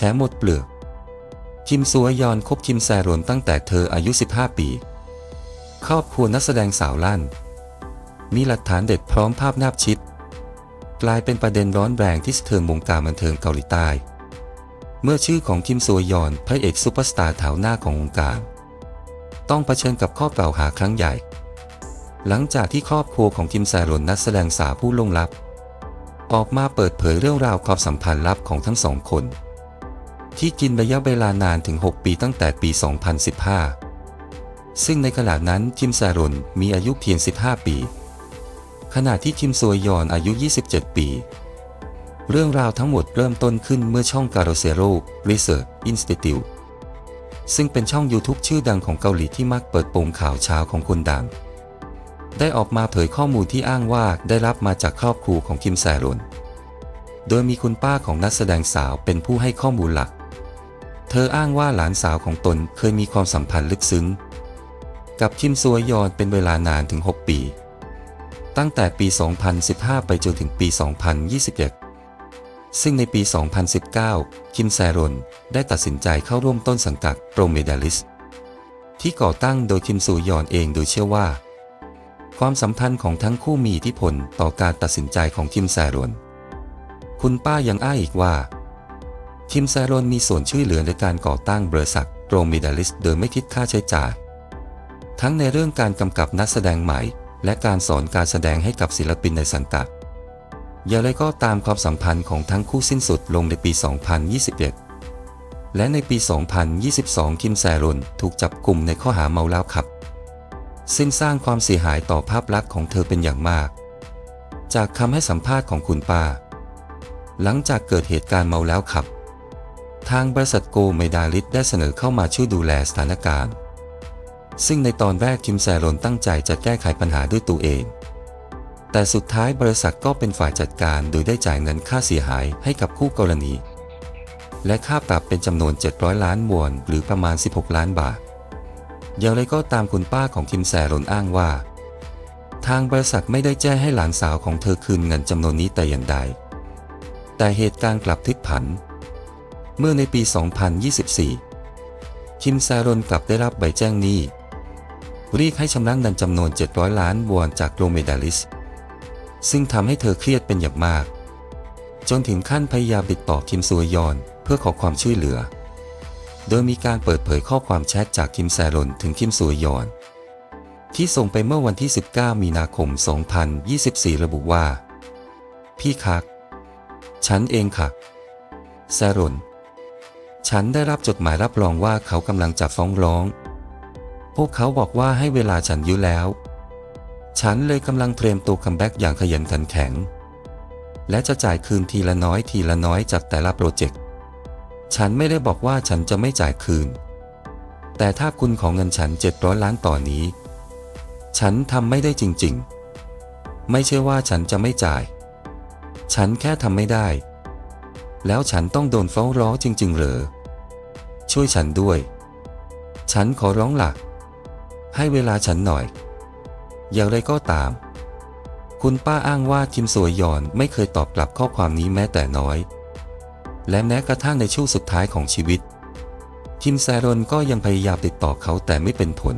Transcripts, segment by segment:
แฉหมดเปลือก คิมซัวยอนคบคิมแซรนตั้งแต่เธออายุ 15 ปี ครอบครัวนักแสดงสาวลั่น มีหลักฐานเด็ดพร้อมภาพนาบชิด กลายเป็นประเด็นร้อนแรงที่สะเทือนวงการบันเทิงเกาหลีใต้ เมื่อชื่อของคิมซัวยอนพระเอกซูเปอร์สตาร์แถวหน้าของวงการ ต้องเผชิญกับข้อกล่าวหาครั้งใหญ่ หลังจากที่ครอบครัวของคิมแซรนนักแสดงสาวผู้ล่วงลับออกมาเปิดเผยเรื่องราวความสัมพันธ์ลับของทั้งสองคน ที่กินระยะเวลานานถึง 6 ปีตั้งแต่ปี 2015 ซึ่งในขณะนั้นคิมแซรนมีอายุเพียง 15 ปี ขณะที่คิมซวยยอนอายุ 27 ปี เรื่องราวทั้งหมดเริ่มต้นขึ้นเมื่อช่อง g a r o s e r o Research Institute ซึ่งเป็นช่อง YouTube ชื่อดังของเกาหลีที่มักเปิดโปงข่าวเช้าของคนดัง ได้ออกมาเผยข้อมูลที่อ้างว่าได้รับมาจากครอบครัวของคิมแซรุนโดยมีคุณป้าของนักแสดงสาวเป็นผู้ให้ข้อมูลหลัก เธออ้างว่าหลานสาวของตนเคยมีความสัมพันธ์ลึกซึ้ง กับคิมซัวยอนเป็นเวลานานถึง 6 ปี ตั้งแต่ปี 2015 ไปจนถึงปี 2021 ซึ่งในปี 2019 คิมแซรนได้ตัดสินใจเข้าร่วมต้นสังกัดโปรเมดาลิสที่ก่อตั้งโดยคิมซูยอนเองโดยเชื่อว่า ความสัมพันธ์ของทั้งคู่มีอิทธิพลต่อการตัดสินใจของคิมแซรนคุณป้ายังอ้างอีกว่า คิมแซรนมีส่วนช่วยเหลือในการก่อตั้งบริษัทโรเมดาลิสโดยไม่คิดค่าใช้จ่าย ทั้งในเรื่องการกำกับนักแสดงใหม่ และการสอนการแสดงให้กับศิลปินในสังกัด อย่างไรก็ตามความสัมพันธ์ของทั้งคู่สิ้นสุดลงในปี 2021 และในปี 2022 คิมแซรนถูกจับกลุ่มในข้อหาเมาแล้วขับ ซึ่งสร้างความเสียหายต่อภาพลักษณ์ของเธอเป็นอย่างมาก จากคำให้สัมภาษณ์ของคุณป้า หลังจากเกิดเหตุการณ์เมาแล้วขับ ทางบริษัทโกเมดาลิสได้เสนอเข้ามาช่วยดูแลสถานการณ์ ซึ่งในตอนแรกคิมแซรนตั้งใจจะแก้ไขปัญหาด้วยตัวเอง แต่สุดท้ายบริษัทก็เป็นฝ่ายจัดการโดยได้จ่ายเงินค่าเสียหายให้กับคู่กรณี และค่าปรับเป็นจำนวน 700 ล้านวอนหรือประมาณ 16 ล้านบาทอย่างไรก็ตามคุณป้าของคิมแซรนอ้างว่า ทางบริษัทไม่ได้แจ้งให้หลานสาวของเธอคืนเงินจำนวนนี้แต่อย่างใด แต่เหตุการณ์กลับพลิกผัน เมื่อในปี 2024 คิมแซรอนกลับได้รับใบแจ้งหนี้เรียกให้ชำระเงินจำนวน 700 ล้านวอนจากโรเมดาลิส ซึ่งทำให้เธอเครียดเป็นอย่างมาก จนถึงขั้นพยายามติดต่อคิมซัวยอนเพื่อขอความช่วยเหลือ โดยมีการเปิดเผยข้อความแชทจากคิมแซรอนถึงคิมซัวยอนที่ส่งไปเมื่อวันที่ 19 มีนาคม 2024 ระบุว่า พี่คัก ฉันเองค่ะแซรอน ฉันได้รับจดหมายรับรองว่าเขากำลังจะฟ้องร้อง พวกเขาบอกว่าให้เวลาฉันอยู่แล้ว ฉันเลยกำลังเตรียมตัวคัมแบ็กอย่างขยันขันแข็ง และจะจ่ายคืนทีละน้อยทีละน้อยจากแต่ละโปรเจกต์ ฉันไม่ได้บอกว่าฉันจะไม่จ่ายคืน แต่ถ้าคุณของเงินฉัน 700 ล้านต่อนนี้ ฉันทำไม่ได้จริงๆ ไม่ใช่ว่าฉันจะไม่จ่าย ฉันแค่ทำไม่ได้ แล้วฉันต้องโดนฟ้องร้องจริง ๆ เหรอ ช่วยฉันด้วย ฉันขอร้องหลัก ให้เวลาฉันหน่อย อย่างไรก็ตาม คุณป้าอ้างว่าคิมสวยหยอนไม่เคยตอบกลับข้อความนี้แม้แต่น้อย และแม้กระทั่งในช่วงสุดท้ายของชีวิต คิมแซรอนก็ยังพยายามติดต่อเขาแต่ไม่เป็นผล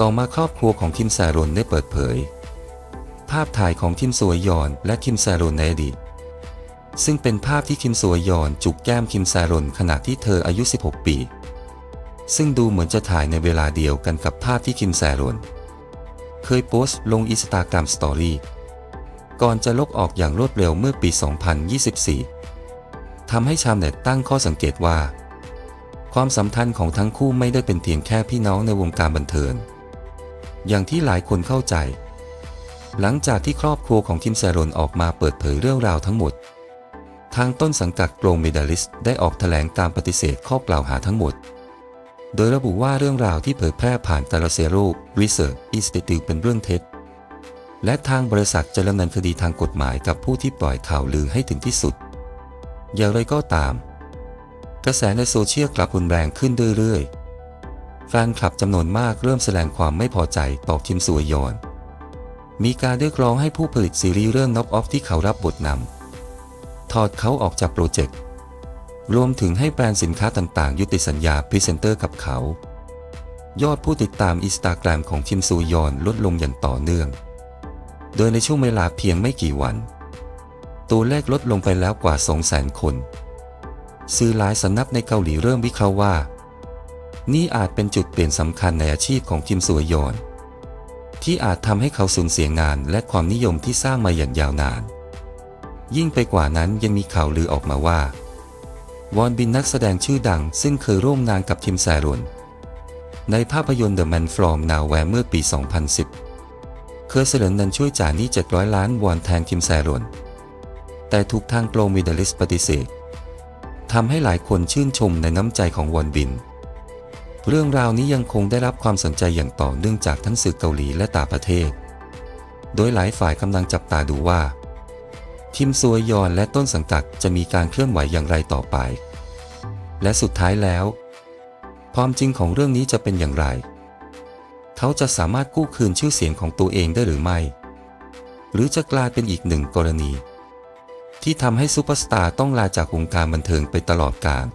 ต่อมาครอบครัวของคิมแซรอนได้เปิดเผย ภาพถ่ายของคิมสวยหยอนและคิมแซรอนในอดีต ซึ่งเป็นภาพที่คิมสวยยอนจุกแก้มคิมแซรอนขณะที่เธออายุ 16 ปี ซึ่งดูเหมือนจะถ่ายในเวลาเดียวกันกับภาพที่คิมแซรอนเคยโพสต์ลงอินสตาแกรมสตอรี่ก่อนจะลบออกอย่างรวดเร็วเมื่อปี 2024 ทำให้ชาวเน็ตตั้งข้อสังเกตว่า ความสัมพันธ์ของทั้งคู่ไม่ได้เป็นเพียงแค่พี่น้องในวงการบันเทิง อย่างที่หลายคนเข้าใจ หลังจากที่ครอบครัวของคิมแซรอนออกมาเปิดเผยเรื่องราวทั้งหมด ทางต้นสังกัดโกลเมดาลิสได้ออกแถลงการปฏิเสธข้อกล่าวหาทั้งหมด โดยระบุว่าเรื่องราวที่เผยแพร่ผ่านตาลาเซโร Research Institute เป็นเรื่องเท็จ และทางบริษัทจะดำเนินคดีทางกฎหมายกับผู้ที่ปล่อยข่าวลือให้ถึงที่สุด อย่างไรก็ตาม กระแสในโซเชียลกลับรุนแรงขึ้นเรื่อยๆ แฟนคลับจำนวนมากเริ่มแสดงความไม่พอใจต่อคิมสวยยอนมีการเรียกร้องให้ผู้ผลิตซีรีส์เรื่อง Knock Off ที่เขารับบทนำ ถอดเขาออกจากโปรเจกต์ รวมถึงให้แบรนด์สินค้าต่างๆ ยุติสัญญาพรีเซนเตอร์กับเขา ยอดผู้ติดตามอินสตาแกรมของคิมซูยอนลดลงอย่างต่อเนื่อง โดยในช่วงเวลาเพียงไม่กี่วัน ตัวเลขลดลงไปแล้วกว่า 200,000 คน สื่อหลายสำนักในเกาหลีเริ่มวิเคราะห์ว่า นี่อาจเป็นจุดเปลี่ยนสำคัญในอาชีพของคิมซูยอนที่อาจทำให้เขาสูญเสียงานและความนิยมที่สร้างมาอย่างยาวนาน ยิ่งไปกว่านั้นยังมีข่าวลือออกมาว่า วอนบินนักแสดงชื่อดังซึ่งเคยร่วมงานกับคิมแซรอนในภาพยนตร์ The Man from Nowhere เมื่อปี 2010 เคยเสนอเงินช่วยจ่ายหนี้ 700 ล้านวอนแทนคิมแซรอนแต่ถูกทางโปรมิดลิสปฏิเสธทำให้หลายคนชื่นชมในน้ำใจของวอนบิน เรื่องราวนี้ยังคงได้รับความสนใจอย่างต่อเนื่องจากทั้งสื่อเกาหลีและต่างประเทศ โดยหลายฝ่ายกำลังจับตาดูว่า ทิมซวยยอนและต้นสังกัดจะมีการเคลื่อนไหวอย่างไรต่อไป และสุดท้ายแล้ว ความจริงของเรื่องนี้จะเป็นอย่างไร เขาจะสามารถกู้คืนชื่อเสียงของตัวเองได้หรือไม่ หรือจะกลายเป็นอีกหนึ่งกรณี ที่ทำให้ซูเปอร์สตาร์ต้องลาจากวงการบันเทิงไปตลอดกาล